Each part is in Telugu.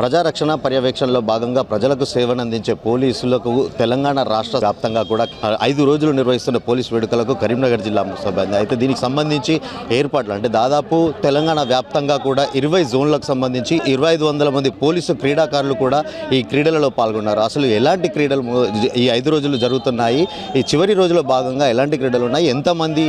ప్రజారక్షణ పర్యవేక్షణలో భాగంగా ప్రజలకు సేవనందించే పోలీసులకు తెలంగాణ రాష్ట్ర వ్యాప్తంగా కూడా ఐదు రోజులు నిర్వహిస్తున్న పోలీస్ వేడుకలకు కరీంనగర్ జిల్లా సంబంధించి అయితే దీనికి సంబంధించి ఏర్పాట్లు అంటే దాదాపు తెలంగాణ వ్యాప్తంగా కూడా ఇరవై జోన్లకు సంబంధించి ఇరవై ఐదు వందల మంది పోలీసు క్రీడాకారులు కూడా ఈ క్రీడలలో పాల్గొన్నారు. అసలు ఎలాంటి క్రీడలు ఈ ఐదు రోజులు జరుగుతున్నాయి? ఈ చివరి రోజులో భాగంగా ఎలాంటి క్రీడలు ఉన్నాయి? ఎంతమంది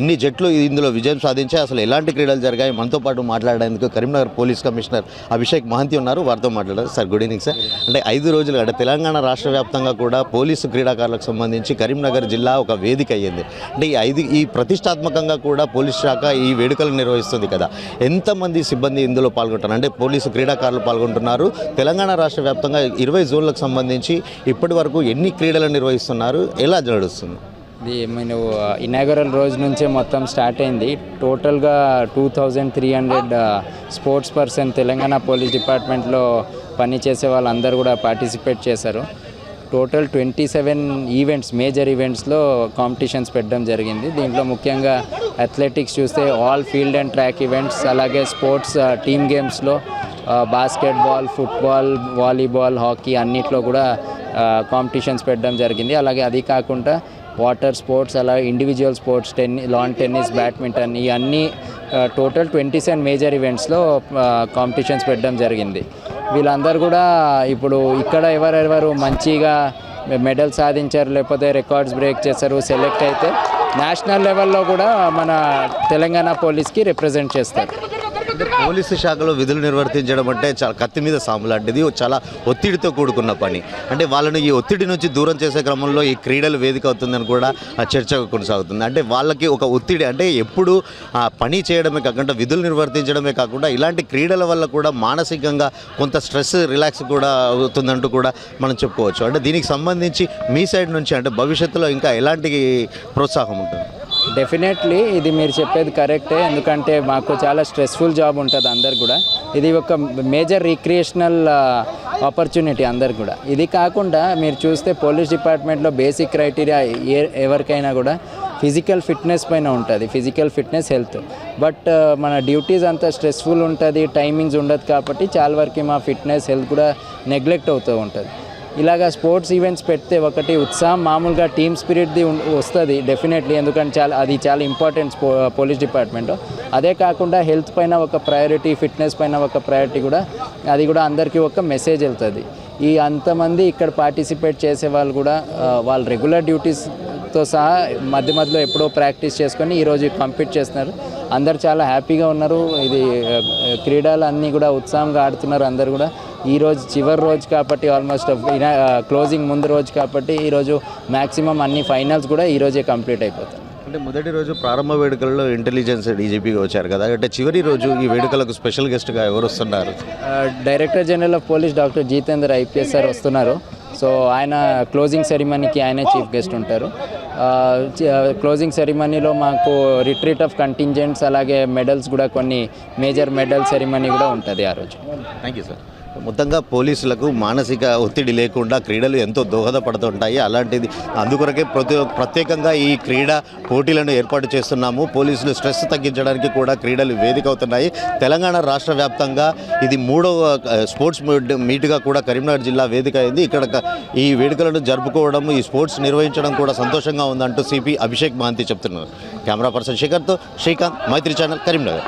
ఎన్ని జట్లు ఇందులో విజయం సాధించాయి? అసలు ఎలాంటి క్రీడలు జరిగాయి? మనతో పాటు మాట్లాడేందుకు కరీంనగర్ పోలీస్ కమిషనర్ అభిషేక్ మహంతి ఉన్నారు. వారితో మాట్లాడారు. Sir good evening sir. అంటే ఐదు రోజులు అంటే తెలంగాణ రాష్ట్ర వ్యాప్తంగా కూడా పోలీసు క్రీడాకారులకు సంబంధించి కరీంనగర్ జిల్లా ఒక వేదిక అయ్యింది. అంటే ఈ ఐదు ఈ ప్రతిష్టాత్మకంగా కూడా పోలీస్ శాఖ ఈ వేడుకలు నిర్వహిస్తుంది కదా. ఎంతమంది సిబ్బంది ఇందులో పాల్గొంటారు అంటే పోలీసు క్రీడాకారులు పాల్గొంటున్నారు. తెలంగాణ రాష్ట్ర వ్యాప్తంగా ఇరవై జోన్లకు సంబంధించి ఇప్పటి వరకు ఎన్ని క్రీడలు నిర్వహిస్తున్నారు? ఎలా నడుస్తుంది? ఇది నేను ఇనాగరల్ రోజు నుంచే మొత్తం స్టార్ట్ అయింది. టోటల్గా two thousand three hundred sports person Telangana police డిపార్ట్మెంట్లో పనిచేసే వాళ్ళందరూ కూడా పార్టిసిపేట్ చేశారు. Total twenty seven events major ఈవెంట్స్లో కాంపిటీషన్స్ పెట్టడం జరిగింది. దీంట్లో ముఖ్యంగా అథ్లెటిక్స్ చూస్తే all field and track events అలాగే స్పోర్ట్స్ టీమ్ గేమ్స్లో బాస్కెట్బాల్ ఫుట్బాల్ వాలీబాల్ హాకీ అన్నిట్లో కూడా కాంపిటీషన్స్ పెట్టడం జరిగింది. అలాగే అది కాకుండా వాటర్ స్పోర్ట్స్ అలా individual sports tennis lawn tennis badminton ఇవన్నీ టోటల్ ట్వంటీ సెవెన్ మేజర్ ఈవెంట్స్లో కాంపిటీషన్స్ పెట్టడం జరిగింది. వీళ్ళందరూ కూడా ఇప్పుడు ఇక్కడ ఎవరెవరు మంచిగా మెడల్ సాధించారు లేకపోతే రికార్డ్స్ బ్రేక్ చేశారు సెలెక్ట్ అయితే నేషనల్ లెవెల్లో కూడా మన తెలంగాణ పోలీస్కి రిప్రజెంట్ చేస్తారు. పోలీసు శాఖలో విధులు నిర్వర్తించడం అంటే చాలా కత్తి మీద సాము లాంటిది చాలా ఒత్తిడితో కూడుకున్న పని. అంటే వాళ్ళని ఈ ఒత్తిడి నుంచి దూరం చేసే క్రమంలో ఈ క్రీడలు వేదిక అవుతుందని కూడా చర్చ కొనసాగుతుంది. అంటే వాళ్ళకి ఒక ఒత్తిడి అంటే ఎప్పుడు ఆ పని చేయడమే కాకుండా విధులు నిర్వర్తించడమే కాకుండా ఇలాంటి క్రీడల వల్ల కూడా మానసికంగా కొంత స్ట్రెస్ రిలాక్స్ కూడా అవుతుందంటూ కూడా మనం చెప్పుకోవచ్చు. అంటే దీనికి సంబంధించి మీ సైడ్ నుంచి అంటే భవిష్యత్తులో ఇంకా ఎలాంటి ప్రోత్సాహం ఉంటుంది? డెఫినెట్లీ ఇది మీరు చెప్పేది కరెక్టే ఎందుకంటే మాకు చాలా స్ట్రెస్ఫుల్ జాబ్ ఉంటుంది అందరు కూడా. ఇది ఒక మేజర్ రిక్రియేషనల్ ఆపర్చునిటీ అందరు కూడా. ఇది కాకుండా మీరు చూస్తే పోలీస్ డిపార్ట్మెంట్లో బేసిక్ క్రైటీరియా ఏ ఎవరికైనా కూడా ఫిజికల్ ఫిట్నెస్ పైన ఉంటుంది. ఫిజికల్ ఫిట్నెస్ హెల్త్ బట్ మన డ్యూటీస్ అంతా స్ట్రెస్ఫుల్ ఉంటుంది టైమింగ్స్ ఉండదు కాబట్టి చాలా వరకు మా ఫిట్నెస్ హెల్త్ కూడా నెగ్లెక్ట్ అవుతూ ఉంటుంది. ఇలాగ స్పోర్ట్స్ ఈవెంట్స్ పెడితే ఒకటి ఉత్సాహం మామూలుగా టీమ్ స్పిరిట్ది వస్తుంది డెఫినెట్లీ ఎందుకంటే చాలా అది చాలా ఇంపార్టెంట్ పోలీస్ డిపార్ట్మెంట్ అదే కాకుండా హెల్త్ పైన ఒక ప్రయారిటీ ఫిట్నెస్ పైన ఒక ప్రయారిటీ కూడా అది కూడా అందరికీ ఒక మెసేజ్ వెళ్తుంది. ఈ అంతమంది ఇక్కడ పార్టిసిపేట్ చేసే వాళ్ళు కూడా వాళ్ళు వాళ్ళ రెగ్యులర్ డ్యూటీస్తో సహా మధ్య మధ్యలో ఎప్పుడో ప్రాక్టీస్ చేసుకొని ఈరోజు కంప్లీట్ చేస్తున్నారు. అందరు చాలా హ్యాపీగా ఉన్నారు. ఇది క్రీడలన్నీ క్రీడలు అన్నీ కూడా ఉత్సాహంగా ఆడుతున్నారు అందరు కూడా. ఈ రోజు చివరి రోజు కాబట్టి ఆల్మోస్ట్ క్లోజింగ్ ముందు రోజు కాబట్టి ఈరోజు మ్యాక్సిమం అన్ని ఫైనల్స్ కూడా ఈ రోజే కంప్లీట్ అయిపోతాయి. అంటే మొదటి రోజు ప్రారంభ వేడుకల్లో ఇంటెలిజెన్స్ డీజీపీగా వచ్చారు కదా అంటే చివరి రోజు ఈ వేడుకలకు స్పెషల్ గెస్ట్గా ఎవరు వస్తున్నారు? Director general of police doctor Jitender IPS sir వస్తున్నారు. సో ఆయన క్లోజింగ్ సెరిమనీకి ఆయనే చీఫ్ గెస్ట్ ఉంటారు. క్లోజింగ్ సెరిమనీలో మాకు రిట్రీట్ ఆఫ్ కంటింజెంట్స్ అలాగే మెడల్స్ కూడా కొన్ని మేజర్ మెడల్ సెరిమనీ కూడా ఉంటుంది ఆ రోజు. Thank you sir. మొత్తంగా పోలీసులకు మానసిక ఒత్తిడి లేకుండా క్రీడలు ఎంతో దోహదపడుతుంటాయి. అలాంటిది అందుకొరకే ప్రతి ప్రత్యేకంగా ఈ క్రీడా పోటీలను ఏర్పాటు చేస్తున్నాము. పోలీసులు స్ట్రెస్ తగ్గించడానికి కూడా క్రీడలు వేదిక అవుతున్నాయి తెలంగాణ రాష్ట్ర వ్యాప్తంగా ఇది మూడవ స్పోర్ట్స్ మీట్గా కూడా కరీంనగర్ జిల్లా వేదిక అయింది. ఇక్కడ ఈ వేడుకలను జరుపుకోవడం ఈ స్పోర్ట్స్ నిర్వహించడం కూడా సంతోషంగా ఉందంటూ సిపి అభిషేక్ మహంతి చెప్తున్నారు. కెమెరా పర్సన్ శేఖర్తో శ్రీకాంత్ మైత్రి ఛానల్ కరీంనగర్.